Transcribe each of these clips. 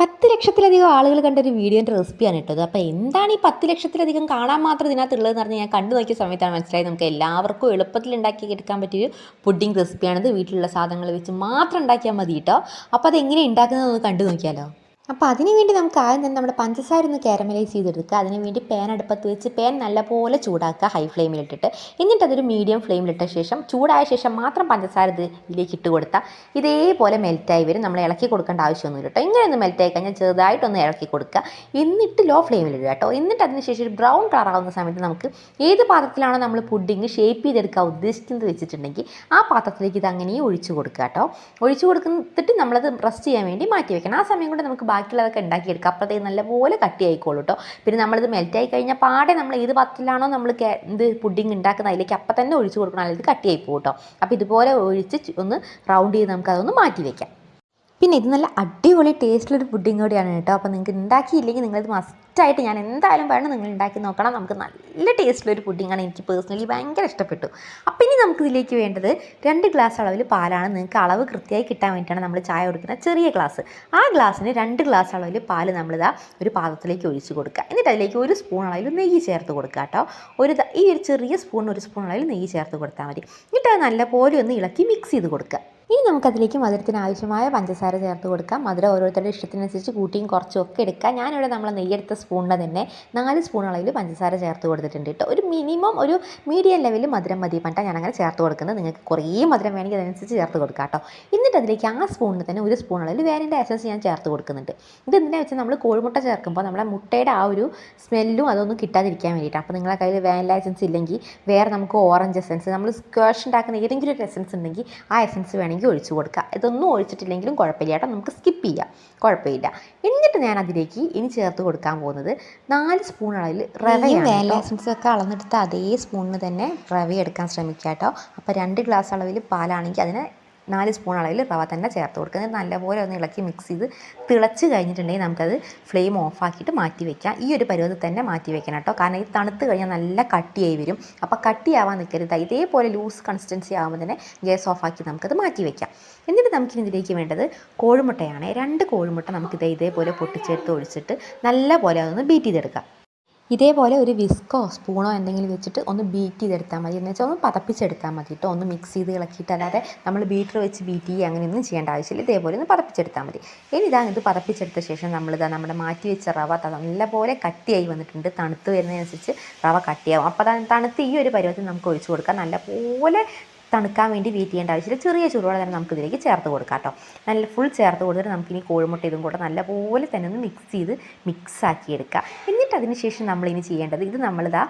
പത്ത് ലക്ഷത്തിലധികം ആളുകൾ കണ്ട ഒരു വീഡിയോന്റെ റെസിപ്പിയാണ് ഇട്ടത്. അപ്പോൾ എന്താണ് ഈ പത്ത് ലക്ഷത്തിലധികം കാണാൻ മാത്രം ഇതിനകത്തുള്ളതെന്ന് പറഞ്ഞാൽ ഞാൻ കണ്ടു നോക്കിയ സമയത്താണ് മനസ്സിലായത്. നമുക്ക് എല്ലാവർക്കും എളുപ്പത്തിൽ ഉണ്ടാക്കി എടുക്കാൻ പറ്റിയൊരു പുഡിംഗ് റെസിപ്പിയാണിത്. വീട്ടിലുള്ള സാധനങ്ങൾ വെച്ച് മാത്രം ഉണ്ടാക്കിയാൽ മതി കേട്ടോ. അപ്പോൾ അതെങ്ങനെ ഉണ്ടാക്കുന്നതെന്ന് കണ്ടു നോക്കിയാലോ? അപ്പോൾ അതിന് വേണ്ടി നമുക്ക് ആദ്യം തന്നെ നമ്മുടെ പഞ്ചസാര ഒന്ന് കാരമലൈസ് ചെയ്തെടുക്കുക. അതിന് വേണ്ടി പാൻ അടുപ്പത്ത് വെച്ച് പാൻ നല്ലപോലെ ചൂടാക്കുക ഹൈ ഫ്ലെയിമിലിട്ടിട്ട് എന്നിട്ട് അതൊരു മീഡിയം ഫ്ലെയിമിലിട്ട ശേഷം ചൂടായ ശേഷം മാത്രം പഞ്ചസാര ഇത് ഇതിലേക്ക് ഇട്ട് കൊടുത്താൽ ഇതേപോലെ മെൽറ്റായി വരും. നമ്മൾ ഇളക്കി കൊടുക്കേണ്ട ആവശ്യമൊന്നുമില്ല കേട്ടോ. ഇങ്ങനെ ഒന്ന് മെൽറ്റായി കഴിഞ്ഞാൽ ചെറുതായിട്ടൊന്ന് ഇളക്കി കൊടുക്കുക. എന്നിട്ട് ലോ ഫ്ലെയിമിലിടുക കേട്ടോ. എന്നിട്ട് അതിന് ശേഷം ഒരു ബ്രൗൺ കളർ ആവുന്ന സമയത്ത് നമുക്ക് ഏത് പാത്രത്തിലാണോ നമ്മൾ പുഡിങ് ഷേപ്പ് ചെയ്തെടുക്കാൻ ഉദ്ദേശിക്കുന്നത് വെച്ചിട്ടുണ്ടെങ്കിൽ ആ പാത്രത്തിലേക്ക് ഇത് അങ്ങനെ ഒഴിച്ചു കൊടുക്കുക കേട്ടോ. ഒഴിച്ചു കൊടുത്തിട്ട് നമ്മളത് റെസ്റ്റ് ചെയ്യാൻ വേണ്ടി മാറ്റി വെക്കണം. ആ സമയം കൊണ്ട് നമുക്ക് ബാക്കിയുള്ളതൊക്കെ എടുക്കുക അപ്പോഴത്തേക്ക് നല്ലപോലെ കട്ടി ആയിക്കോളൂ കേട്ടോ പിന്നെ നമ്മളിത് മെൽറ്റായി കഴിഞ്ഞാൽ പാടെ നമ്മൾ ഏത് പാത്രത്തിലാണോ നമ്മൾ ഇത് പുഡിങ് ഉണ്ടാക്കുന്നത് അതിലേക്ക് അപ്പം തന്നെ ഒഴിച്ച് കൊടുക്കണം. അല്ലെങ്കിൽ കട്ടിയായി പോകും കേട്ടോ അപ്പോൾ ഇതുപോലെ ഒഴിച്ച് ഒന്ന് റൗണ്ട് ചെയ്ത് നമുക്ക് അതൊന്ന് മാറ്റി വെക്കാം. പിന്നെ ഇത് നല്ല അടിപൊളി ടേസ്റ്റിലൊരു പുഡിംഗ് കൂടിയാണ് കേട്ടോ. അപ്പോൾ നിങ്ങൾക്ക് ഉണ്ടാക്കിയില്ലെങ്കിൽ നിങ്ങളിത് മസ്റ്റായിട്ട് ഞാൻ എന്തായാലും പറയണം നിങ്ങൾ ഉണ്ടാക്കി നോക്കണം. നമുക്ക് നല്ല ടേസ്റ്റിലൊരു പുഡിംഗാണ് എനിക്ക് പേഴ്സണലി ഭയങ്കര ഇഷ്ടപ്പെട്ടു. അപ്പോൾ ഇനി നമുക്ക് ഇതിലേക്ക് വേണ്ടത് രണ്ട് ഗ്ലാസ് അളവിൽ പാലാണ്. നിങ്ങൾക്ക് അളവ് കൃത്യമായി കിട്ടാൻ വേണ്ടിയിട്ടാണ് നമ്മൾ ചായ കൊടുക്കുന്ന ചെറിയ ഗ്ലാസ് ആ ഗ്ലാസ്സിന് രണ്ട് ഗ്ലാസ് അളവിൽ പാൽ നമ്മളിതാ ഒരു പാത്രത്തിലേക്ക് ഒഴിച്ച് കൊടുക്കുക. എന്നിട്ട് അതിലേക്ക് ഒരു സ്പൂൺ അളവിൽ നെയ്യ് ചേർത്ത് കൊടുക്കുക കേട്ടോ. ഒരു ഈ ഒരു ചെറിയ സ്പൂൺ ഒരു സ്പൂൺ അളവിൽ നെയ്യ് ചേർത്ത് കൊടുത്താൽ മതി. എന്നിട്ട് അത് നല്ലപോലെ ഒന്ന് ഇളക്കി മിക്സ് ചെയ്ത് കൊടുക്കുക. ഇനി നമുക്കതിലേക്ക് മധുരത്തിന് ആവശ്യമായ പഞ്ചസാര ചേർത്ത് കൊടുക്കാം. മധുരം ഓരോരുത്തരുടെ ഇഷ്ടത്തിനനുസരിച്ച് കൂട്ടിയും കുറച്ചും ഒക്കെ എടുക്കാം. ഞാനിവിടെ നമ്മൾ നെയ്യെടുത്ത സ്പൂണിന്റെ തന്നെ നാല് സ്പൂൺ അളവിൽ പഞ്ചസാര ചേർത്ത് കൊടുത്തിട്ടുണ്ട് കേട്ടോ. ഒരു മിനിമം ഒരു മീഡിയം ലെവലിൽ മധുരം മതി പണ്ടാണ് ഞാൻ അങ്ങനെ ചേർത്ത് കൊടുക്കുന്നത്. നിങ്ങൾക്ക് കുറേ മധുരം വേണമെങ്കിൽ അതനുസരിച്ച് ചേർത്ത് കൊടുക്കാം കേട്ടോ. എന്നിട്ട് അതിലേക്ക് ആ സ്പൂണിന് തന്നെ ഒരു സ്പൂൺ അളവിൽ എസൻസ് ഞാൻ ചേർത്ത് കൊടുക്കുന്നുണ്ട്. ഇത് എന്തിനാ വെച്ചാൽ നമ്മൾ കോഴിമുട്ട ചേർക്കുമ്പോൾ നമ്മുടെ മുട്ടയുടെ ആ ഒരു സ്മെല്ലും അതൊന്നും കിട്ടാതിരിക്കാൻ വേണ്ടിയിട്ടാണ് അപ്പോൾ നിങ്ങളെ കയ്യിൽ വാനില എസൻസ് ഇല്ലെങ്കിൽ വേറെ നമുക്ക് ഓറഞ്ച് എസൻസ് നമ്മൾ സ്ക്വാഷ് ഉണ്ടാക്കുന്ന ഏതെങ്കിലും ഒരു എസൻസ് ഉണ്ടെങ്കിൽ ആ എസൻസ് വേണമെങ്കിൽ ഒഴിച്ചു കൊടുക്കുക. ഇതൊന്നും ഒഴിച്ചിട്ടില്ലെങ്കിലും കുഴപ്പമില്ല കേട്ടോ. നമുക്ക് സ്കിപ്പ് ചെയ്യാം. കുഴപ്പമില്ല. എന്നിട്ട് ഞാൻ അതിലേക്ക് ഇനി ചേർത്ത് കൊടുക്കാൻ പോകുന്നത് നാല് സ്പൂൺ അളവിൽ റവയും വാനില എസൻസ് ഒക്കെ അളന്നെടുത്ത് അതേ സ്പൂണിന് തന്നെ റവ എടുക്കാൻ ശ്രമിക്കുക കേട്ടോ. അപ്പോൾ രണ്ട് ഗ്ലാസ് അളവിൽ പാലാണെങ്കിൽ അതിന് നാല് സ്പൂൺ അളവിൽ റവ തന്നെ ചേർത്ത് കൊടുക്കുക. നല്ലപോലെ ഒന്ന് ഇളക്കി മിക്സ് ചെയ്ത് തിളച്ച് കഴിഞ്ഞിട്ടുണ്ടെങ്കിൽ നമുക്കത് ഫ്ലെയിം ഓഫാക്കിയിട്ട് മാറ്റി വെക്കാം. ഈ ഒരു പരുവത്തിൽ തന്നെ മാറ്റി വെക്കണം കേട്ടോ. കാരണം ഇത് തണുത്ത് കഴിഞ്ഞാൽ നല്ല കട്ടിയായി വരും. അപ്പോൾ കട്ടിയാവാൻ നിൽക്കരുത്. ഇതേപോലെ ലൂസ് കൺസിസ്റ്റൻസി ആകുമ്പോൾ തന്നെ ഗ്യാസ് ഓഫാക്കി നമുക്കത് മാറ്റി വെക്കാം. എന്നിട്ട് നമുക്കിനി ഇതിലേക്ക് വേണ്ടത് കോഴിമുട്ടയാണ്. രണ്ട് കോഴിമുട്ട നമുക്കിത് ഇതേപോലെ പൊട്ടിച്ചെടുത്ത് ഒഴിച്ചിട്ട് നല്ല പോലെ അതൊന്ന് ബീറ്റ് ചെയ്തെടുക്കാം. ഇതേപോലെ ഒരു വിസ്കോ സ്പൂണോ എന്തെങ്കിലും വെച്ചിട്ട് ഒന്ന് ബീറ്റ് ചെയ്തെടുത്താൽ മതി. എന്ന് വെച്ചാൽ ഒന്ന് പതപ്പിച്ചെടുത്താൽ മതി കേട്ടോ ഒന്ന് മിക്സ് ചെയ്ത് ഇളക്കിയിട്ട് അല്ലാതെ നമ്മൾ ബീറ്റർ വെച്ച് ബീറ്റ് ചെയ്യുക അങ്ങനെയൊന്നും ചെയ്യേണ്ട ആവശ്യമില്ല. ഇതേപോലെ ഒന്ന് പതപ്പിച്ചെടുത്താൽ മതി. ഇനി ഇതാ ഇത് പതപ്പിച്ചെടുത്ത ശേഷം നമ്മളിതാ നമ്മുടെ മാറ്റി വെച്ച റവ നല്ലപോലെ കട്ടിയായി വന്നിട്ടുണ്ട്. തണുത്ത് വരുന്നതിനനുസരിച്ച് റവ കട്ടിയാവും. അപ്പോൾ തണുത്ത് ഈ ഒരു പരുവത്തിൽ നമുക്ക് ഒഴിച്ചു കൊടുക്കാം. നല്ലപോലെ തണുക്കാൻ വേണ്ടി വെയിറ്റ് ചെയ്യേണ്ട ആവശ്യമില്ല. ചെറിയ ചൂടോടെ തന്നെ നമുക്ക് ഇതിലേക്ക് ചേർത്ത് കൊടുക്കാം കേട്ടോ. നല്ല ഫുൾ ചേർത്ത് കൊടുത്തിട്ട് നമുക്കിനി കോഴിമുട്ട ഇതും കൂടെ നല്ലപോലെ തന്നെ ഒന്ന് മിക്സ് ചെയ്ത് മിക്സ് ആക്കി എന്നിട്ട് അതിനുശേഷം നമ്മളിനി ചെയ്യേണ്ടത് ഇത് നമ്മളിതാ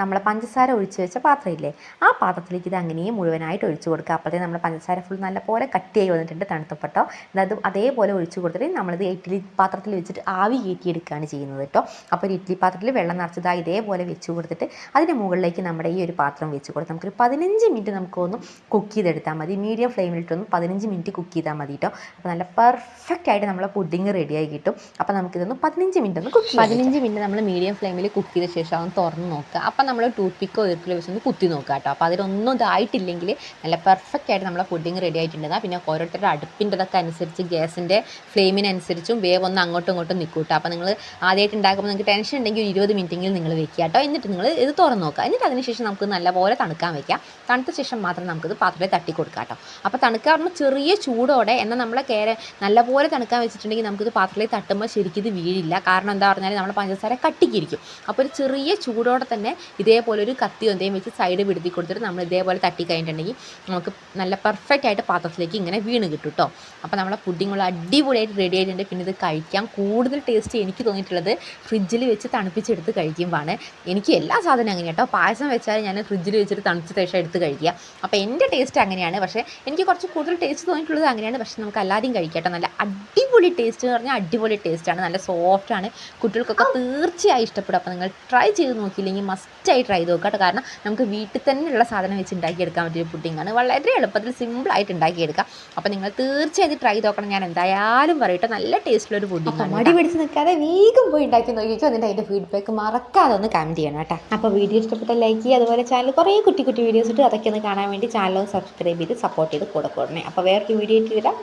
നമ്മളെ പഞ്ചസാര ഒഴിച്ച് വെച്ച പാത്രമില്ലേ ആ പാത്രത്തിലേക്ക് ഇത് അങ്ങനെ മുഴുവനായിട്ട് ഒഴിച്ച് കൊടുക്കുക അപ്പോഴത്തേ നമ്മുടെ പഞ്ചസാര ഫുൾ നല്ലപോലെ കട്ടിയായി വന്നിട്ടുണ്ട് തണുത്തപ്പെട്ടോ അത് അതേപോലെ ഒഴിച്ച് കൊടുത്തിട്ട് നമ്മളിത് ഇഡ്ഡലി പാത്രത്തിൽ വെച്ചിട്ട് ആവി കയറ്റിയെടുക്കുകയാണ് ചെയ്യുന്നത് കേട്ടോ. അപ്പോൾ ഒരു ഇഡ്ഡലി പാത്രത്തിൽ വെള്ളം നിറച്ചത് ഇതേപോലെ വെച്ച് കൊടുത്തിട്ട് അതിന്റെ മുകളിലേക്ക് നമ്മുടെ ഈ ഒരു പാത്രം വെച്ച് കൊടുത്ത് നമുക്കൊരു പതിനഞ്ച് മിനിറ്റ് നമുക്കൊന്ന് കുക്ക് ചെയ്തെടുത്താൽ മതി. മീഡിയം ഫ്ലെയിമിലിട്ടൊന്ന് പതിനഞ്ച് മിനിറ്റ് കുക്ക് ചെയ്താൽ മതി കേട്ടോ അപ്പോൾ നല്ല പെർഫെക്റ്റ് ആയിട്ട് നമ്മളെ പുഡിങ് റെഡിയായി കിട്ടും. അപ്പോൾ നമുക്കിതൊന്ന് പതിനഞ്ച് മിനിറ്റ് ഒന്ന് കുക്ക് പതിനഞ്ച് മിനിറ്റ് നമ്മൾ മീഡിയം ഫ്ലെയിമിൽ കുക്ക് ചെയ്ത ശേഷം അതൊന്ന് തുറന്ന് നോക്കുക. അപ്പോൾ നമ്മൾ ടൂത്ത് പിക്കോ ഈർക്കിലോ വെച്ചൊന്ന് കുത്തി നോക്കുക കേട്ടോ അപ്പോൾ അതിലൊന്നും ഇതായിട്ടില്ലെങ്കിൽ നല്ല പെർഫെക്റ്റ് ആയിട്ട് നമ്മളെ പുഡിങ് റെഡി ആയിട്ടുണ്ടെന്നാൽ പിന്നെ ഓരോരുത്തരുടെ അടുപ്പിന്റെതൊക്കെ അനുസരിച്ച് ഗ്യാസിന്റെ ഫ്ലെയിമിനനുസരിച്ചും വേവ് ഒന്ന് അങ്ങോട്ടും ഇങ്ങോട്ടും നിൽക്കും കേട്ടോ അപ്പോൾ നിങ്ങൾ ആദ്യമായിട്ട് ഉണ്ടാക്കുമ്പോൾ നിങ്ങൾക്ക് ടെൻഷൻ ഉണ്ടെങ്കിൽ ഒരു ഇരുപത് മിനിറ്റെങ്കിലും നിങ്ങൾ വെക്കുക കേട്ടോ എന്നിട്ട് നിങ്ങൾ ഇത് തുറന്ന് നോക്കുക. എന്നിട്ട് അതിന് ശേഷം നമുക്ക് നല്ലപോലെ തണുക്കാൻ വെക്കാം. തണുത്ത ശേഷം മാത്രം നമുക്കിത് പാത്രത്തിൽ തട്ടി കൊടുക്കാം കേട്ടോ അപ്പോൾ തണുക്കാൻ പറഞ്ഞാൽ ചെറിയ ചൂടോടെ എന്നാൽ നമ്മളെ കേര നല്ലപോലെ തണുക്കാൻ വെച്ചിട്ടുണ്ടെങ്കിൽ നമുക്കിത് പാത്രത്തിൽ തട്ടുമ്പോൾ ശരിക്കും ഇത് വീഴില്ല. കാരണം എന്താ പറഞ്ഞാൽ നമ്മൾ പഞ്ചസാര കട്ടിക്കിരിക്കും. അപ്പോൾ ഒരു ചെറിയ ചൂടോടെ തന്നെ ഇതേപോലെ ഒരു കത്തിയോ എന്തെങ്കിലും വെച്ച് സൈഡ് വിടുത്തി കൊടുത്തിട്ട് നമ്മൾ ഇതേപോലെ തട്ടി കഴിഞ്ഞിട്ടുണ്ടെങ്കിൽ നമുക്ക് നല്ല പെർഫെക്റ്റ് ആയിട്ട് പാത്രത്തിലേക്ക് ഇങ്ങനെ വീണ് കിട്ടും കേട്ടോ അപ്പോൾ നമ്മളെ പുഡിങ്ങുള്ള അടിപൊളിയായിട്ട് റെഡി ആയിട്ടുണ്ട്. പിന്നെ ഇത് കഴിക്കാൻ കൂടുതൽ ടേസ്റ്റ് എനിക്ക് തോന്നിയിട്ടുള്ളത് ഫ്രിഡ്ജിൽ വെച്ച് തണുപ്പിച്ചെടുത്ത് കഴിക്കുമ്പോഴാണ്. എനിക്ക് എല്ലാ സാധനവും അങ്ങനെ കേട്ടോ പായസം വെച്ചാൽ ഞാൻ ഫ്രിഡ്ജിൽ വെച്ചിട്ട് തണുത്ത ശേഷം എടുത്ത് കഴിക്കുക. അപ്പോൾ എന്റെ ടേസ്റ്റ് അങ്ങനെയാണ്. പക്ഷേ എനിക്ക് കുറച്ച് കൂടുതൽ ടേസ്റ്റ് തോന്നിയിട്ടുള്ളത് അങ്ങനെയാണ്. പക്ഷേ നമുക്ക് അല്ലാതെയും കഴിക്കാം കേട്ടോ നല്ല അടിപൊളി ടേസ്റ്റ് എന്ന് പറഞ്ഞാൽ അടിപൊളി ടേസ്റ്റാണ് നല്ല സോഫ്റ്റാണ് കുട്ടികൾക്കൊക്കെ തീർച്ചയായും ഇഷ്ടപ്പെടും. അപ്പോൾ നിങ്ങൾ ട്രൈ ചെയ്ത് നോക്കിയില്ലെങ്കിൽ മസ്റ്റായി ട്രൈ ചെയ്ത് നോക്കാം കാരണം നമുക്ക് വീട്ടിൽ തന്നെയുള്ള സാധനം വെച്ച് ഉണ്ടാക്കിയെടുക്കാൻ പറ്റിയ പുഡിങ്ങാണ് വളരെ എളുപ്പത്തിൽ സിമ്പിളായിട്ട് ഉണ്ടാക്കിയെടുക്കാം. അപ്പോൾ നിങ്ങൾ തീർച്ചയായും ട്രൈ നോക്കണം. ഞാൻ എന്തായാലും പറയട്ടെ നല്ല ടേസ്റ്റിലൊരു പുഡിങ്ങാണ് മടി പിടിച്ച് നിൽക്കാതെ വേഗം പോയി ഉണ്ടാക്കി നോക്കിയിട്ട് എന്നിട്ട് അതിന്റെ ഫീഡ്ബാക്ക് മറക്കാതെ ഒന്ന് കമന്റ് ചെയ്യണം കേട്ടോ. അപ്പോൾ വീഡിയോ ഇഷ്ടപ്പെട്ട ലൈക്ക് ചെയ്യുക. അതുപോലെ ചാനൽ കുറേ കുട്ടി കുട്ടി വീഡിയോസ് ഇട്ട് അതൊക്കെ ഒന്ന് കാണാൻ വേണ്ടി ചാനൽ സബ്സ്ക്രൈബ് ചെയ്ത് സപ്പോർട്ട് ചെയ്ത് കൂടെ കൂടണേ. അപ്പോൾ വേറൊരു വീഡിയോ ഇട്ട് വരാം.